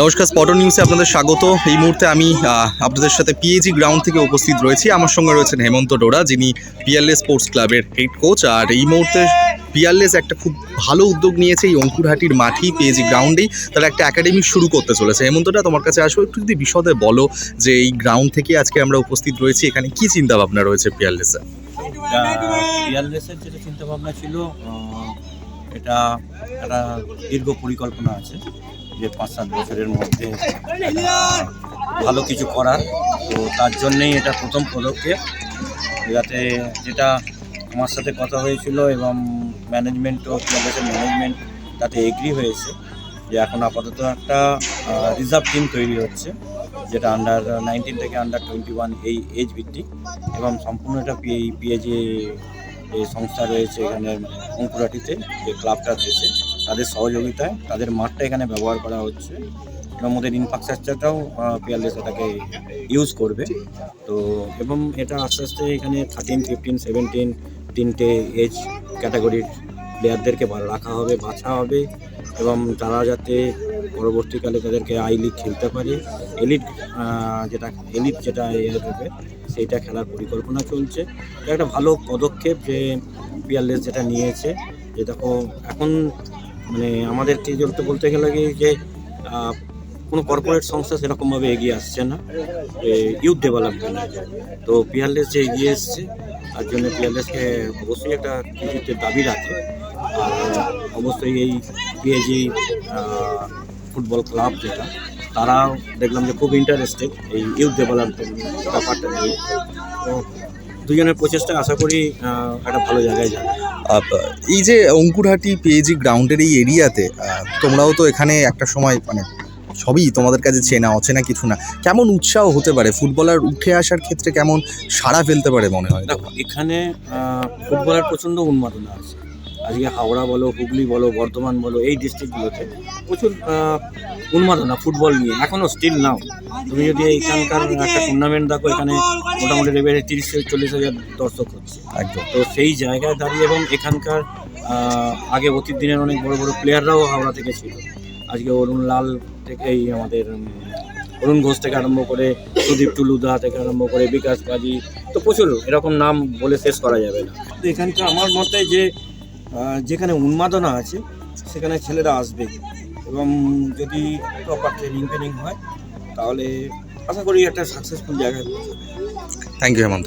নমস্কার স্পটন নিউজে আপনাদের স্বাগত। এই মুহূর্তে আমি আপনাদের সাথে পিএজি গ্রাউন্ড থেকে উপস্থিত রয়েছি। আমার সঙ্গে রয়েছেন হেমন্ত ডোরা, যিনি পিয়ারলেস স্পোর্টস ক্লাবের হেড কোচ আর এই মুহূর্তে পিয়ারলেস একটা খুব ভালো উদ্যোগ নিয়েছে এই অঙ্কুরহাটির মাঠেই পিএজি গ্রাউন্ডেই তারা একটা একাডেমি শুরু করতে চলেছে। হেমন্তটা তোমার কাছে আসব, একটু যদি বিশদে বলো যে এই গ্রাউন্ড থেকে আজকে আমরা উপস্থিত রয়েছি। এখানে কি চিন্তা ভাবনা রয়েছে পিয়ারলেসে পিয়ারলেসের যেটা চিন্তা ভাবনা ছিল এটা একটা দীর্ঘ পরিকল্পনা আছে। যে পাঁচ সাত বছরের মধ্যে ভালো কিছু করার, তো তার জন্যেই এটা প্রথম পদক্ষেপ। যাতে যেটা আমার সাথে কথা হয়েছিল এবং ম্যানেজমেন্টও ক্লাবের ম্যানেজমেন্ট তাতে এগ্রি হয়েছে যে এখন আপাতত একটা রিজার্ভ টিম তৈরি হচ্ছে, যেটা আন্ডার নাইনটিন থেকে আন্ডার টোয়েন্টি ওয়ান এই এজ ভিত্তিক এবং সম্পূর্ণ এটা পিএ পিএজে সংস্থা রয়েছে এখানে অঙ্কুরাটিতে, যে ক্লাবটা রয়েছে। তাদের সহযোগিতায় তাদের মাঠটা এখানে ব্যবহার করা হচ্ছে। এবং ওদের ইনফ্রাস্ট্রাকচারটাও পিয়ারলেস এটাকে ইউজ করবে। তো, এবং এটা আস্তে আস্তে এখানে থার্টিন ফিফটিন সেভেন্টিন তিনটে এজ ক্যাটাগরির প্লেয়ারদেরকে রাখা হবে, বাছা হবে, এবং তারা যাতে পরবর্তীকালে তাদেরকে আই লিগ খেলতে পারে। এলিট যেটা এলিট যেটা হবে, সেইটা খেলার পরিকল্পনা চলছে। এটা একটা ভালো পদক্ষেপ যে পিয়ারলেস যেটা নিয়েছে। যে দেখো, এখন মানে আমাদেরকে বলতে বলতে গেলে কি যে কোনো কর্পোরেট সংস্থা সেরকমভাবে এগিয়ে আসছে না। ইউথ ডেভেলপমেন্ট তো পিয়ারলেস যে এগিয়ে এসছে, তার জন্য পিয়ারলেসকে অবশ্যই একটা কৃতিত্বের দাবি রাখে। অবশ্যই এই পিএজি ফুটবল ক্লাব যেটা, তারাও দেখলাম যে খুব ইন্টারেস্টেড এই ইউথ ডেভেলপমেন্ট ব্যাপারটা নিয়ে। তো দুজনের প্রচেষ্টা আশা করি একটা ভালো জায়গায় যাবে। এই যে অঙ্কুরহাটি পেয়েজি গ্রাউন্ডের এই এরিয়াতে তোমরাও তো এখানে একটা সময় মানে সবই তোমাদের কাছে চেনা, অচেনা কিছু না। কেমন উৎসাহ হতে পারে? ফুটবলার উঠে আসার ক্ষেত্রে কেমন সাড়া ফেলতে পারে মনে হয়? এখানে ফুটবলার ফুটবলের প্রচণ্ড উন্মাদনা আছে। আজকে হাওড়া বলো হুগলি বলো বর্ধমান বলো এই ডিস্ট্রিক্টগুলোতে প্রচুর উন্মাদনা ফুটবল নিয়ে। এখনও স্টিল নাও তুমি যদি এইখানকার একটা টুর্নামেন্ট দেখো এখানে মোটামুটি লেভেলে তিরিশ থেকে চল্লিশ হাজার দর্শক হচ্ছে। একদম। তো সেই জায়গায় দাঁড়িয়ে এবং এখানকার আগে অতীত দিনের অনেক বড় বড় প্লেয়াররাও হাওড়া থেকে ছিল। আজকে অরুণ লাল থেকে এই আমাদের অরুণ ঘোষ থেকে আরম্ভ করে সুদীপ টুলুদা থেকে আরম্ভ করে বিকাশ কাজী তো প্রচুর এরকম নাম বলে শেষ করা যাবে না। তো এখানকার আমার মতে যে যেখানে উন্মাদনা আছে, সেখানে ছেলেরা আসবে। এবং যদি প্রপার ট্রেনিং ট্রেনিং হয়, তাহলে আশা করি একটা সাকসেসফুল জায়গায় থ্যাংক ইউ হেমন্ত